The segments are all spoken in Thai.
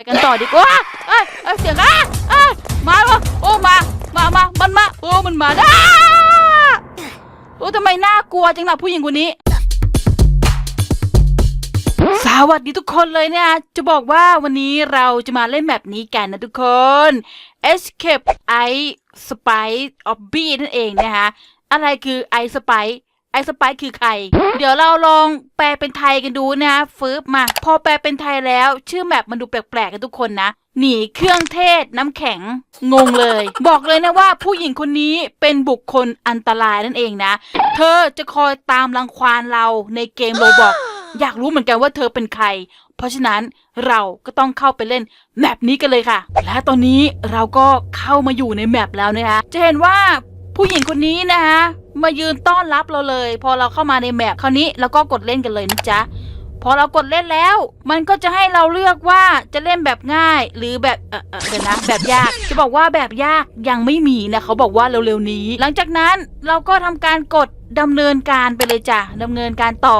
ไปกันต่อดีกว่าเอ้ยเอ้ยเสียงอะเอ้ยมาวะโอ้มา มามามันมา โอ้ มันมาด้าโอ้ทำไมน่ากลัวจังล่ะผู้หญิงคนนี้ สวัสดีทุกคนเลยเนี่ย จะบอกว่าวันนี้เราจะมาเล่นแบบนี้กันนะทุกคน Escape I Spice of B นั่นเองนะคะอะไรคือ I Spice ไอสไปคือใคร เดี๋ยวเราลองแปลเป็นไทยกันดูนะฟืบมา พอแปลเป็นไทยแล้ว ชื่อแมปมันดูแปลกๆกันทุกคนนะ หนีเครื่องเทศน้ำแข็ง งงเลย บอกเลยนะว่าผู้หญิงคนนี้เป็นบุคคลอันตรายนั่นเองนะ เธอจะคอยตามรังควานเราในเกมโรบอก อยากรู้เหมือนกันว่าเธอเป็นใคร เพราะฉะนั้นเราก็ต้องเข้าไปเล่นแมปนี้กันเลยค่ะ และตอนนี้เราก็เข้ามาอยู่ในแมปแล้วนะคะ จะเห็นว่าผู้หญิงคนนี้นะคะ มายืนต้อนรับเราเลย พอเราเข้ามาในแมปคราวนี้เราก็กดเล่นกันเลยนะจ๊ะพอเรากดเล่นแล้ว มันก็จะให้เราเลือกว่าจะเล่นแบบง่าย หรือแบบเออเออเดี๋ยวนะแบบยากจะบอกว่าแบบยากยังไม่มีนะเขาบอกว่าเร็วๆนี้ หลังจากนั้นเราก็ทำการกดดำเนินการไปเลยจ้ะดำเนินการต่อ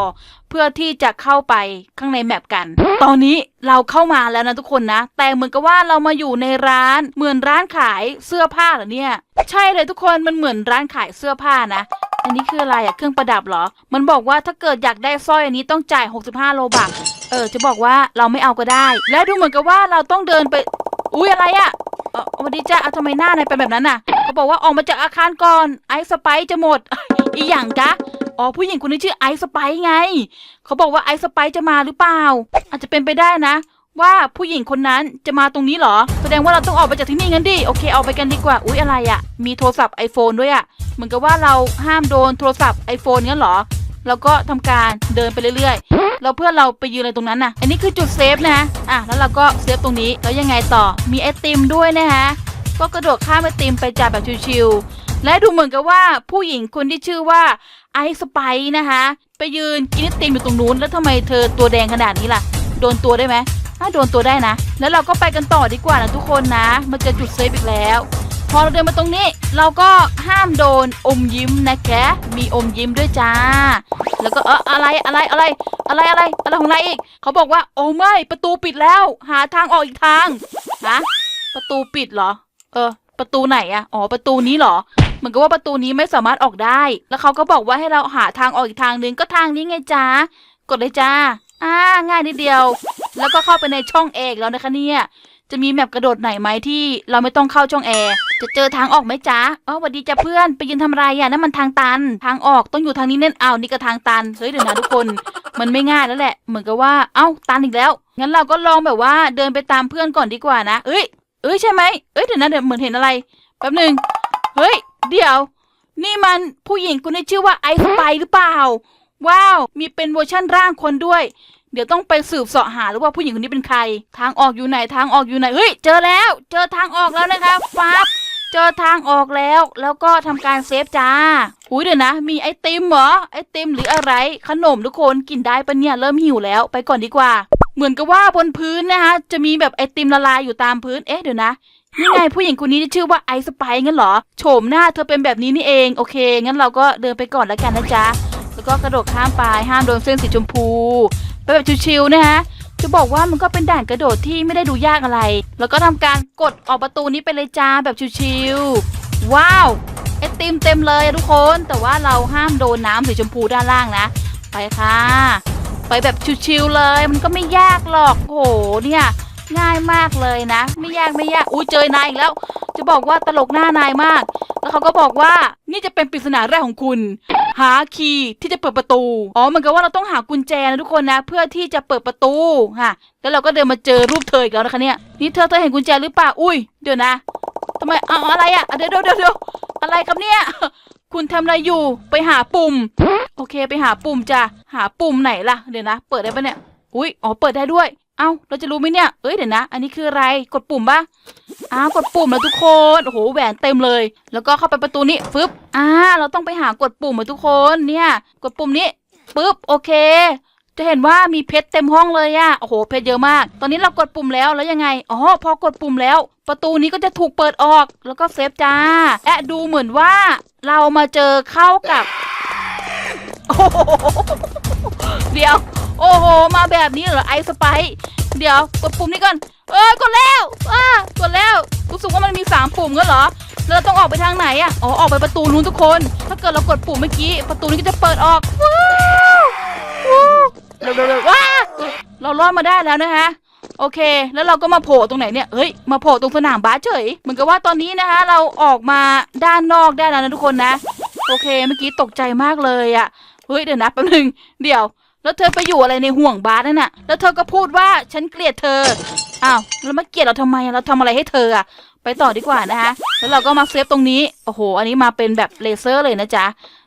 เพื่อที่จะเข้าไปข้างในแมปกัน ตอนนี้เราเข้ามาแล้วนะทุกคนนะ แต่เหมือนกับว่าเรามาอยู่ในร้านเหมือนร้านขายเสื้อผ้าเหรอเนี่ย ใช่เลยทุกคนมันเหมือนร้านขายเสื้อผ้านะอันนี้คืออะไรอะเครื่องประดับเหรอ มันบอกว่าถ้าเกิดอยากได้สร้อยอันนี้ต้องจ่าย 65 โลบักเออ จะบอกว่าเราไม่เอาก็ได้ และดูเหมือนกับว่าเราต้องเดินไป อุ้ยอะไรอะเออวัสดีจ้าเอาทำไมหน้านายเป็นแบบนั้นน่ะเขาบอกว่าออกมาจากอาคารก่อนไอซ์สไปจะหมด อีหยังกะ อ๋อผู้หญิงคนนี้ชื่อไอซ์สไปซ์ไง เขาบอกว่าไอซ์สไปซ์จะมาหรือเปล่า อาจจะเป็นไปได้นะ ว่าผู้หญิงคนนั้นจะมาตรงนี้เหรอ แสดงว่าเราต้องออกไปจากที่นี่งั้นดิโอเคเอาไปกันดีกว่าอุ๊ยอะไรอะมีโทรศัพท์ iPhone ด้วยอะเหมือนกับว่าเราห้ามโดนโทรศัพท์ iPhone งั้นเหรอแล้วก็ทำการเดินไปเรื่อยๆ แล้วเพื่อนเราไปยืนอะไรตรงนั้นน่ะ อันนี้คือจุดเซฟนะอะ แล้วเราก็เซฟตรงนี้ แล้วยังไงต่อ มีไอติมด้วยนะฮะ ก็กระโดดข้ามไอติมไปจ่าแบบชิวๆ และดูเหมือนกับว่าผู้หญิงคนที่ชื่อว่าไอซ์สไปซ์นะคะ ไปยืนกินไอติมอยู่ตรงนู้น แล้วทำไมเธอตัวแดงขนาดนี้ล่ะ โดนตัวได้ไหมถ้าโดนตัวได้นะ แล้วเราก็ไปกันต่อดีกว่านะทุกคนนะ มันจะจุดเซฟอีกแล้ว พอเราเดินมาตรงนี้ เราก็ห้ามโดนอมยิ้มนะคะมีอมยิ้มด้วยจ้า แล้วก็เอออะไรอะไรอะไร อะไรอะไรอะไรของนายอีก เขาบอกว่าโอ้ไม่ประตูปิดแล้ว หาทางออกอีกทางฮะประตูปิดเหรอ เออ ประตูไหนอะอ๋อประตูนี้เหรอ เหมือนกับว่าประตูนี้ไม่สามารถออกได้ แล้วเขาก็บอกว่าให้เราหาทางออกอีกทางหนึ่งก็ทางนี้ไงจ้ากดเลยจ้า อ่า ง่ายนิดเดียว แล้วก็เข้าไปในช่องแอร์แล้วนะคะเนี่ย จะมีแมปกระโดดไหนไหมที่เราไม่ต้องเข้าช่องแอร์ จะเจอทางออกไหมจ๊ะอ๋อสวัสดีจ้ะเพื่อน ไปยืนทำอะไรอะนั่นมันทางตัน ทางออกต้องอยู่ทางนี้เน่นอ้าวนี่ก็ทางตัน เฮ้ยเดี๋ยวนะทุกคน มันไม่ง่ายแล้วแหละ เหมือนกับว่า เอ้า ตันอีกแล้ว งั้นเราก็ลองแบบว่าเดินไปตามเพื่อนก่อนดีกว่านะ เอ้ย เอ้ยใช่ไหมเอ้ยเดี๋ยวนะเดี๋ยวเหมือนเห็นอะไร แป๊บหนึ่งเฮ้ย เดี๋ยว นี่มันผู้หญิงคนนี้ชื่อว่าไอซ์ไปหรือเปล่า ว้าว มีเป็นเวอร์ชั่นร่างคนด้วย เดี๋ยวต้องไปสืบเสาะหาหรือว่าผู้หญิงคนนี้เป็นใคร ทางออกอยู่ไหนทางออกอยู่ไหนเฮ้ยเจอแล้ว เจอทางออกแล้วนะคะฟ้าบเจอทางออกแล้ว แล้วก็ทำการเซฟจ้าอุ้ยเดี๋ยวนะ มีไอติมเหรอ ไอติมหรืออะไร ขนมทุกคนกินได้ปะเนี่ย เริ่มหิวแล้ว ไปก่อนดีกว่า เหมือนกับว่าบนพื้นนะคะ จะมีแบบไอติมละลายอยู่ตามพื้น เอ๊ะเดี๋ยวนะ นี่ไงผู้หญิงคนนี้ที่ชื่อว่าไอซ์สไปงั้นเหรอ โฉมหน้าเธอเป็นแบบนี้นี่เอง โอเค งั้นเราก็เดินไปก่อนแล้วกันนะจ๊ะ แล้วก็กระโดดข้ามไป ห้ามโดนเส้นสีชมพูไปแบบชิวๆนะฮะจะบอกว่ามันก็เป็นด่านกระโดดที่ไม่ได้ดูยากอะไร แล้วก็ทำการกดออกประตูนี้ไปเลยจ้าแบบชิวๆว้าวไอติมเต็มเลยทุกคน แต่ว่าเราห้ามโดนน้ำสีชมพูด้านล่างนะ ไปค่ะ ไปแบบชิวๆเลย มันก็ไม่ยากหรอกโอ้โหเนี่ย ง่ายมากเลยนะ ไม่ยากไม่ยากอุ้ยเจอนายอีกแล้ว จะบอกว่าตลกหน้านายมาก แล้วเขาก็บอกว่านี่จะเป็นปริศนาแรกของคุณ หาคีย์ที่จะเปิดประตูอ๋อเหมือนกับว่าเราต้องหากุญแจนะทุกคนนะ เพื่อที่จะเปิดประตูค่ะ แล้วเราก็เดินมาเจอรูปเธออีกแล้วนะคะเนี่ยนี่เธอเธอเห็นกุญแจหรือเปล่าอุ้ยเดี๋ยวนะทำไมเอาอะไรอะเดี๋ยวเดี๋ยวเดี๋ยวเดี๋ยวอะไรครับเนี่ยคุณทำอะไรอยู่ไปหาปุ่ม โอเคไปหาปุ่มจ้ะหาปุ่มไหนล่ะ เดี๋ยวนะ เปิดได้ปะเนี่ย อุ้ยอ๋อ เปิดได้ด้วย เอ้า เราจะรู้ไหมเนี่ย เอ้ย เดี๋ยวนะ อันนี้คืออะไร กดปุ่มปะอ้าว กดปุ่มแล้วทุกคน โอ้โห แหวนเต็มเลย แล้วก็เข้าไปประตูนี้ ฟึบอ่า เราต้องไปหากดปุ่มมาทุกคน เนี่ย กดปุ่มนี้ ปึ๊บ โอเค จะเห็นว่ามีเพชรเต็มห้องเลยอะโอ้โห เพชรเยอะมาก ตอนนี้เรากดปุ่มแล้ว แล้วยังไง อ๋อ พอกดปุ่มแล้ว ประตูนี้ก็จะถูกเปิดออก แล้วก็เซฟจ้า และดูเหมือนว่า เรามาเจอเข้ากับ โอ้โหเดี๋ยว โอ้โห มาแบบนี้เหรอไอสไปเดี๋ยวกดปุ่มนี้ก่อน เออกดแล้วอ้ากดแล้ว รู้สึกว่ามันมีสามปุ่มก็เหรอแล้วเราต้องออกไปทางไหนอะ อ๋อ ออกไปประตูนู้นทุกคน ถ้าเกิดเรากดปุ่มเมื่อกี้ ประตูนี้ก็จะเปิดออกว้าวว้าวเร็วๆๆว้าเรารอดมาได้แล้วนะคะโอเค แล้วเราก็มาโผล่ตรงไหนเนี่ย เฮ้ย มาโผล่ตรงสนามบาสเฉย เหมือนกับว่าตอนนี้นะคะ เราออกมาด้านนอกได้แล้วนะทุกคนนะ โอเค เมื่อกี้ตกใจมากเลยอะ เฮ้ย เดี๋ยวนะแป๊บนึง เดี๋ยว แล้วเธอไปอยู่อะไรในห่วงบาสนั่นน่ะ แล้วเธอก็พูดว่าฉันเกลียดเธอ อ้าว แล้วมาเกลียดเราทำไม เราทำอะไรให้เธออะไปต่อดีกว่านะคะ แล้วเราก็มาเซฟตรงนี้ โอ้โห อันนี้มาเป็นแบบเลเซอร์เลยนะจ๊ะ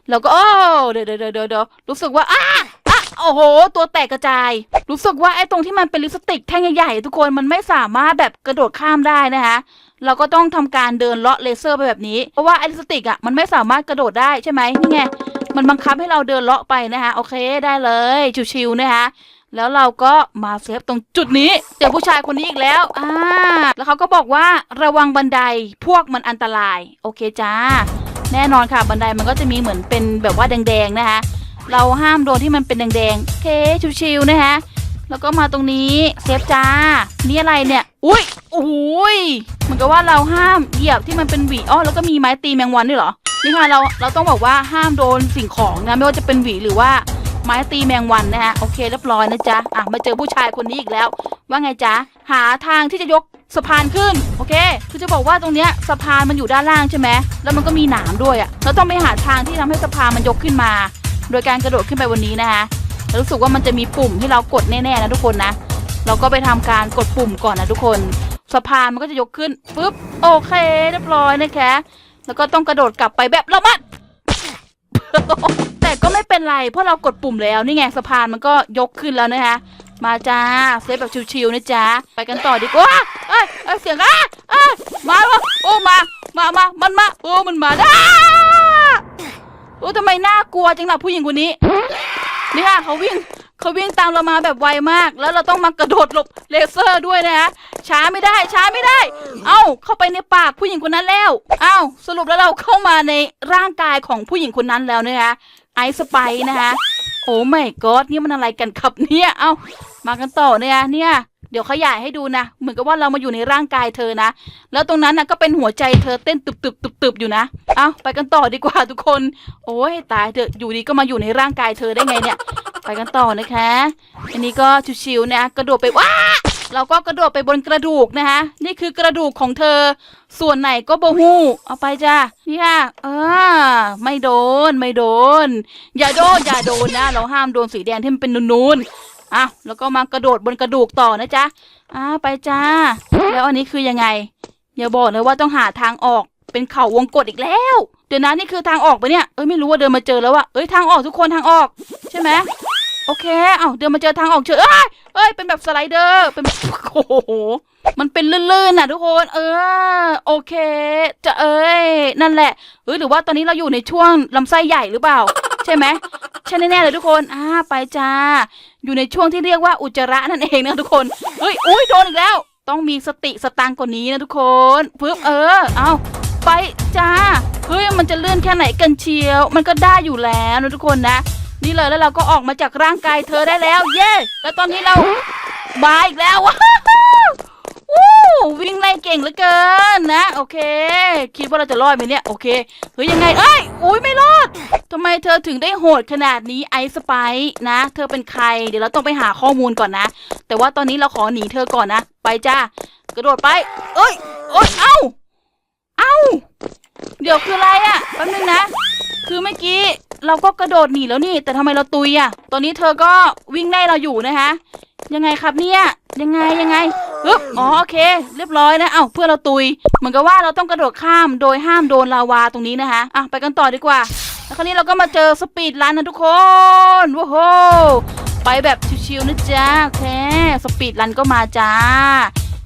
แล้วก็โอ้เดี๋ยวเดี๋ยวเดี๋ยวเดี๋ยวรู้สึกว่าอ้าอะโอ้โห ตัวแตกกระจาย รู้สึกว่าไอ้ตรงที่มันเป็นลิปสติกแท่งใหญ่ๆทุกคนมันไม่สามารถแบบกระโดดข้ามได้นะคะเราก็ต้องทำการเดินเลาะเลเซอร์ไปแบบนี้ เพราะว่าไอ้ลิปสติกอะมันไม่สามารถกระโดดได้ใช่ไหมนี่ไง มันบังคับให้เราเดินเลาะไปนะคะโอเคได้เลยชิวๆนะคะแล้วเราก็มาเซฟตรงจุดนี้เจอผู้ชายคนนี้อีกแล้วอ่าแล้วเขาก็บอกว่าระวังบันไดพวกมันอันตราย โอเคจ้า แน่นอนค่ะบันไดมันก็จะมีเหมือนเป็นแบบว่าแดงๆนะคะ เราห้ามโดนที่มันเป็นแดงๆโอเคชิวๆนะคะแล้วก็มาตรงนี้เซฟจ้า นี่อะไรเนี่ย อุ้ยโอ้ย กับว่าเราห้ามเหยียบที่มันเป็นหวีอ้อแล้วก็มีไม้ตีแมงวันด้วยเหรอนี่ค่ะเราเราต้องบอกว่าห้ามโดนสิ่งของนะไม่ว่าจะเป็นหวีหรือว่าไม้ตีแมงวันนะฮะโอเคเรียบร้อยนะจ๊ะอะมาเจอผู้ชายคนนี้อีกแล้ว ว่าไงจ๊ะหาทางที่จะยกสะพานขึ้นโอเค คือจะบอกว่าตรงเนี้ยสะพานมันอยู่ด้านล่างใช่ไหมแล้วมันก็มีหนามด้วยอะ่ะเราต้องไปหาทางที่ทำให้สะพานมันยกขึ้นมา โดยการกระโดดขึ้นไปบนนี้นะคะรู้สึกว่ามันจะมีปุ่มที่เรากดแน่ๆนะทุกคนนะ เราก็ไปทำการกดปุ่มก่อนนะทุกคน สะพานมันก็จะยกขึ้นปุ๊บโอเคเรียบร้อยนะคะ แล้วก็ต้องกระโดดกลับไปแบบระมัดแต่ก็ไม่เป็นไรเพราะเรากดปุ่มแล้วนี่ไงสะพานมันก็ยกขึ้นแล้วนะคะมาจ้าเซฟแบบชิวๆนะจ๊ะไปกันต่อดีกว่าเอ้ยเอ้ยเสียงอะอะมาแล้วโอ้มามามามันมาโอ้มันมาด้โอ้ทำไมน่ากลัวจังล่ะผู้หญิงคนนี้นี่ค่ะเขาวิ่ง เขาวิ่งตามเรามาแบบไวมาก แล้วเราต้องมากระโดดหลบเลเซอร์ด้วยนะฮะช้าไม่ได้ช้าไม่ได้ เอ้าเข้าไปในปากผู้หญิงคนนั้นแล้วเอ้าสรุปแล้วเราเข้ามาในร่างกายของผู้หญิงคนนั้นแล้วนะคะไอซ์สไปร์นะคะโอ้ไม่กอดนี่มันอะไรกันครับเนี่ยเอ้ามากันต่อเนี่ยเนี่ยเดี๋ยวขยายให้ดูนะ เหมือนกับว่าเรามาอยู่ในร่างกายเธอนะ แล้วตรงนั้นนะก็เป็นหัวใจเธอเต้นตึบตึบตึบตึบอยู่นะ เอ้าไปกันต่อดีกว่าทุกคน โอ้ยตายเถอะอยู่ดีก็มาอยู่ในร่างกายเธอได้ไงเนี่ย ไปกันต่อนะคะ อันนี้ก็ชิวๆนะกระโดดไปว้าเราก็กระโดดไปบนกระดูกนะคะ นี่คือกระดูกของเธอ ส่วนไหนก็บฮูเอาไปจ้านี่ค่ะเออ ไม่โดน ไม่โดน อย่าโดน อย่าโดนนะ เราห้ามโดนสีแดงที่มันเป็นนูนๆอะแล้วก็มากระโดดบนกระดูกต่อนะจ๊ะอ่าไปจ้า แล้วอันนี้คือยังไง อย่าบอกนะว่าต้องหาทางออก เป็นเขาวงกตอีกแล้ว เดี๋ยวนะนี่คือทางออกปะเนี่ย เอ้ยไม่รู้ว่าเดินมาเจอแล้วอะเอ้ยทางออกทุกคนทางออก ใช่ไหม อเค เอ้าเดินมาเจอทางออกเฉยเอ้ยเอ้ย เป็นแบบสไลเดอร์ เป็นโอ้โห มันเป็นลื่นๆน่ะทุกคน เออ โอเค จะเอ้ย นั่นแหละเอ้ยหรือว่าตอนนี้เราอยู่ในช่วงลำไส้ใหญ่หรือเปล่า ใช่ไหมใช่แน่ๆเลยทุกคน อ่า ไปจ้า อยู่ในช่วงที่เรียกว่าอุจจาระนั่นเองนะทุกคน เฮ้ย อุ้ยโดนอีกแล้ว ต้องมีสติสตังค์กว่านี้นะทุกคนปึ๊บเออ เอาไปจ้า เฮ้ย มันจะเลื่อนแค่ไหนกันเชียว มันก็ได้อยู่แล้วนะทุกคนนะ นี่เลยแล้วเราก็ออกมาจากร่างกายเธอได้แล้ว เย้แล้วตอนนี้เราบายอีกแล้วว้าววู้วิ่งไล่เก่งเหลือเกินนะ โอเค คิดว่าเราจะรอดไหมเนี่ย โอเคเฮ้ยยังไงเอ้ยอุ้ยไม่รอดทำไมเธอถึงได้โหดขนาดนี้ไอซ์สไปนะ เธอเป็นใคร เดี๋ยวเราต้องไปหาข้อมูลก่อนนะ แต่ว่าตอนนี้เราขอหนีเธอก่อนนะ ไปจ้ากระโดดไป เอ้ยเอ้ยเอ้าเอ้าเดี๋ยวคืออะไรอะแป๊บนึงนะ คือเมื่อกี้ เราก็กระโดดหนีแล้วนี่ แต่ทำไมเราตุยอะตอนนี้เธอก็วิ่งไล่เราอยู่นะคะ ยังไงครับเนี่ย ยังไงยังไงฮึบอ๋อโอเค เรียบร้อยนะ เอ้าเพื่อเราตุย เหมือนกับว่าเราต้องกระโดดข้ามโดยห้ามโดนลาวาตรงนี้นะคะ อะไปกันต่อดีกว่า แล้วคราวนี้เราก็มาเจอสปีดรันนะทุกคนว้โหไปแบบชิวๆนะจ๊ะโอเคสปีดรันก็มาจ้า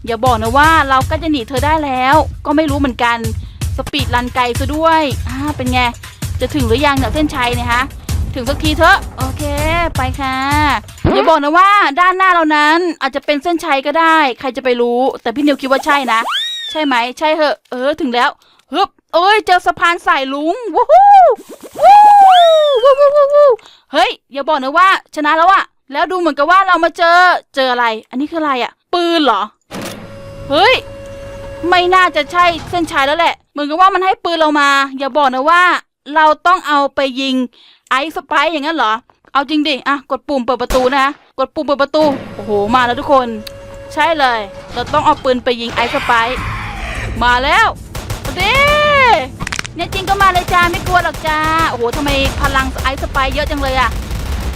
อย่าบอกนะว่าเราก็จะหนีเธอได้แล้ว ก็ไม่รู้เหมือนกันสปีดรันไกลซะด้วยอ่าเป็นไง จะถึงหรือยังเนี่ยเส้นชัยเนี่ยฮะถึงสักทีเถอะ โอเค ไปค่ะอย่าบอกนะว่าด้านหน้าเรานั้นอาจจะเป็นเส้นชัยก็ได้ ใครจะไปรู้ แต่พี่นิวคิดว่าใช่นะ ใช่ไหม ใช่เหอะเออถึงแล้วฮึบเอ้ย เจอสะพานสายลุงวู้ฮู้วู้วู้วู้วู้วู้เฮ้ย อย่าบอกนะว่า ชนะแล้วอะแล้วดูเหมือนกับว่าเรามาเจอเจออะไร อันนี้คืออะไรอะปืนเหรอ เฮ้ย ไม่น่าจะใช่เส้นชัยแล้วแหละ เหมือนกับว่ามันให้ปืนเรามา อย่าบอกนะว่า เราต้องเอาไปยิงไอซ์สไปอย่างนั้นเหรอ เอาจริงดิ อะ กดปุ่มเปิดประตูนะกดปุ่มเปิดประตู โอ้โห มาแล้วทุกคน ใช่เลย เราต้องเอาปืนไปยิงไอซ์สไปมาแล้วเด้เนี่ยจริงก็มาเลยจ้าไม่กลัวหรอกจ้า โอ้โหทำไมพลังไอซ์สไปเยอะจังเลยอะ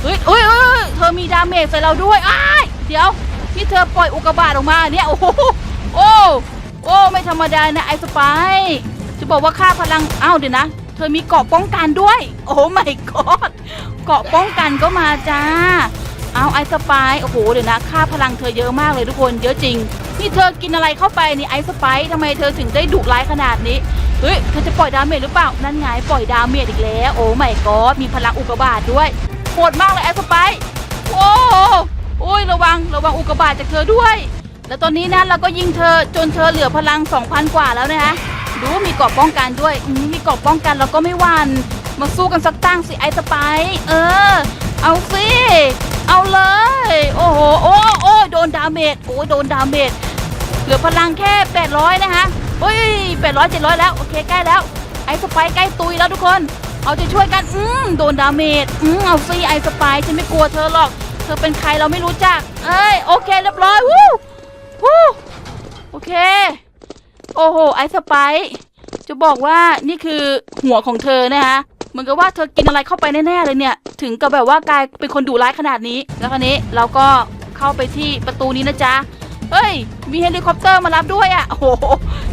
เฮ้ยเฮ้ยเฮ้ยเธอมีดาเมจใส่เราด้วยอ้ายเดี๋ยวที่เธอปล่อยอุกกาบาตออกมาเนี่ยโอ้โหโอ้โอ้ไม่ธรรมดานะไอซ์สไปจะบอกว่าค่าพลังอ้าวเดี๋ยวนะ ธอมีเกาะป้องกันด้วย โอ้ไม่กอดเกาะป้องกันก็มาจ้า เอาไอสปายโอ้โหเดี๋ยวนะ ค่าพลังเธอเยอะมากเลยทุกคนเยอะจริง นี่เธอกินอะไรเข้าไปนี่ไอสปายทำไมเธอถึงได้ดุร้ายขนาดนี้ เฮ้ยเธอจะปล่อยดาเมจหรือเปล่า นั่นไงปล่อยดาเมจอีกแล้ว โอ้ไม่กอดมีพลังอุกกาบาตด้วยโหดมากเลยไอสปายโอ้โอ้ยระวังระวังอุกกาบาตจากเธอด้วย แล้วตอนนี้นะเราก็ยิงเธอจนเธอเหลือพลัง 2,000 กว่าแล้วนะคะ ดูมีเกราะป้องกันด้วยอืมมีเกราะป้องกันเราก็ไม่หวันมาสู้กันสักตั้งสิไอสไปร์เออ เอาสิเอาเลย โอ้โหโอ้โอ้โดนดาเมจโอ้ยโดนดาเมจเหลือพลังแค่ 800 นะคะเฮ้ย800 700 แล้วโอเคใกล้แล้ว ไอสไปร์ใกล้ตุยแล้วทุกคน เอาใจะช่วยกันอืมโดนดาเมจอืมเอาสิไอสไปร์ฉันไม่กลัวเธอหรอก เธอเป็นใครเราไม่รู้จัก เอ้ยโอเคเรียบร้อยวู้วู้โอเค โอ้โห ไอสไปร์จะบอกว่านี่คือหัวของเธอนะคะเหมือนกับว่าเธอกินอะไรเข้าไปแน่ๆเลยเนี่ย ถึงกับแบบว่ากลายเป็นคนดุร้ายขนาดนี้ แล้วคราวนี้เราก็เข้าไปที่ประตูนี้นะจ๊ะเฮ้ย มีเฮลิคอปเตอร์มารับด้วยอะ่ะ โอ้โห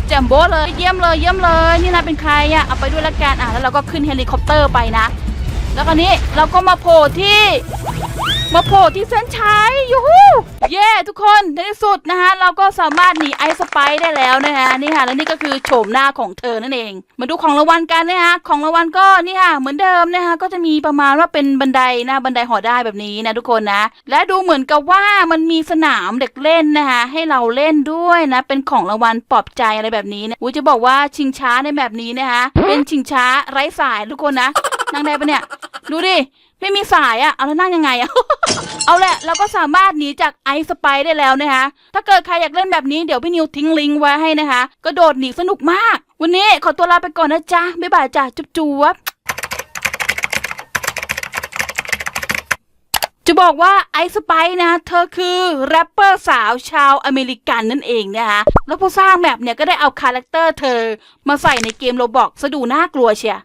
แจ่มโบ้เลย เยี่ยมเลย เยี่ยมเลย นี่นายเป็นใครอะ่ะ เอาไปด้วยละกัน อะ แล้วเราก็ขึ้นเฮลิคอปเตอร์ไปนะ แล้วคราวนี้เราก็มาโผล่ที่ มาโผล่ที่เส้นชัยยูฮูเย้ทุกคนในที่สุดนะคะเราก็สามารถหนีไอสไปได้แล้วนะคะนี่ค่ะแล้วนี่ก็คือโฉมหน้าของเธอนั่นเอง มาดูของรางวัลกันนะคะของรางวัลก็นี่ค่ะ เหมือนเดิมนะคะก็จะมีประมาณว่าเป็นบันไดนะบันไดห่อได้แบบนี้นะทุกคนนะ และดูเหมือนกับว่ามันมีสนามเด็กเล่นนะคะให้เราเล่นด้วยนะเป็นของรางวัลปลอบใจอะไรแบบนี้นะอุ้ยจะบอกว่าชิงช้าในแบบนี้นะคะเป็นชิงช้าไร้สายทุกคนนะนั่งได้ปะเนี่ยดูดิ ไม่มีสายอะเอาแล้วนั่งยังไงอะเอาแหละเราก็สามารถหนีจากไอสไปได้แล้วนะคะ ถ้าเกิดใครอยากเล่นแบบนี้เดี๋ยวพี่นิวทิ้งลิงก์ไว้ให้นะคะ ก็โดดหนีสนุกมาก วันนี้ขอตัวลาไปก่อนนะจ๊ะ บ๊ายบายจ้ะ จุ๊บจุ๊บจะบอกว่าไอสไปนะเธอคือแรปเปอร์สาวชาวอเมริกันนั่นเองนะคะแล้วผู้สร้างแมปเนี่ยก็ได้เอาคาแรคเตอร์เธอมาใส่ในเกมโรบอกซะดูน่ากลัวเชีย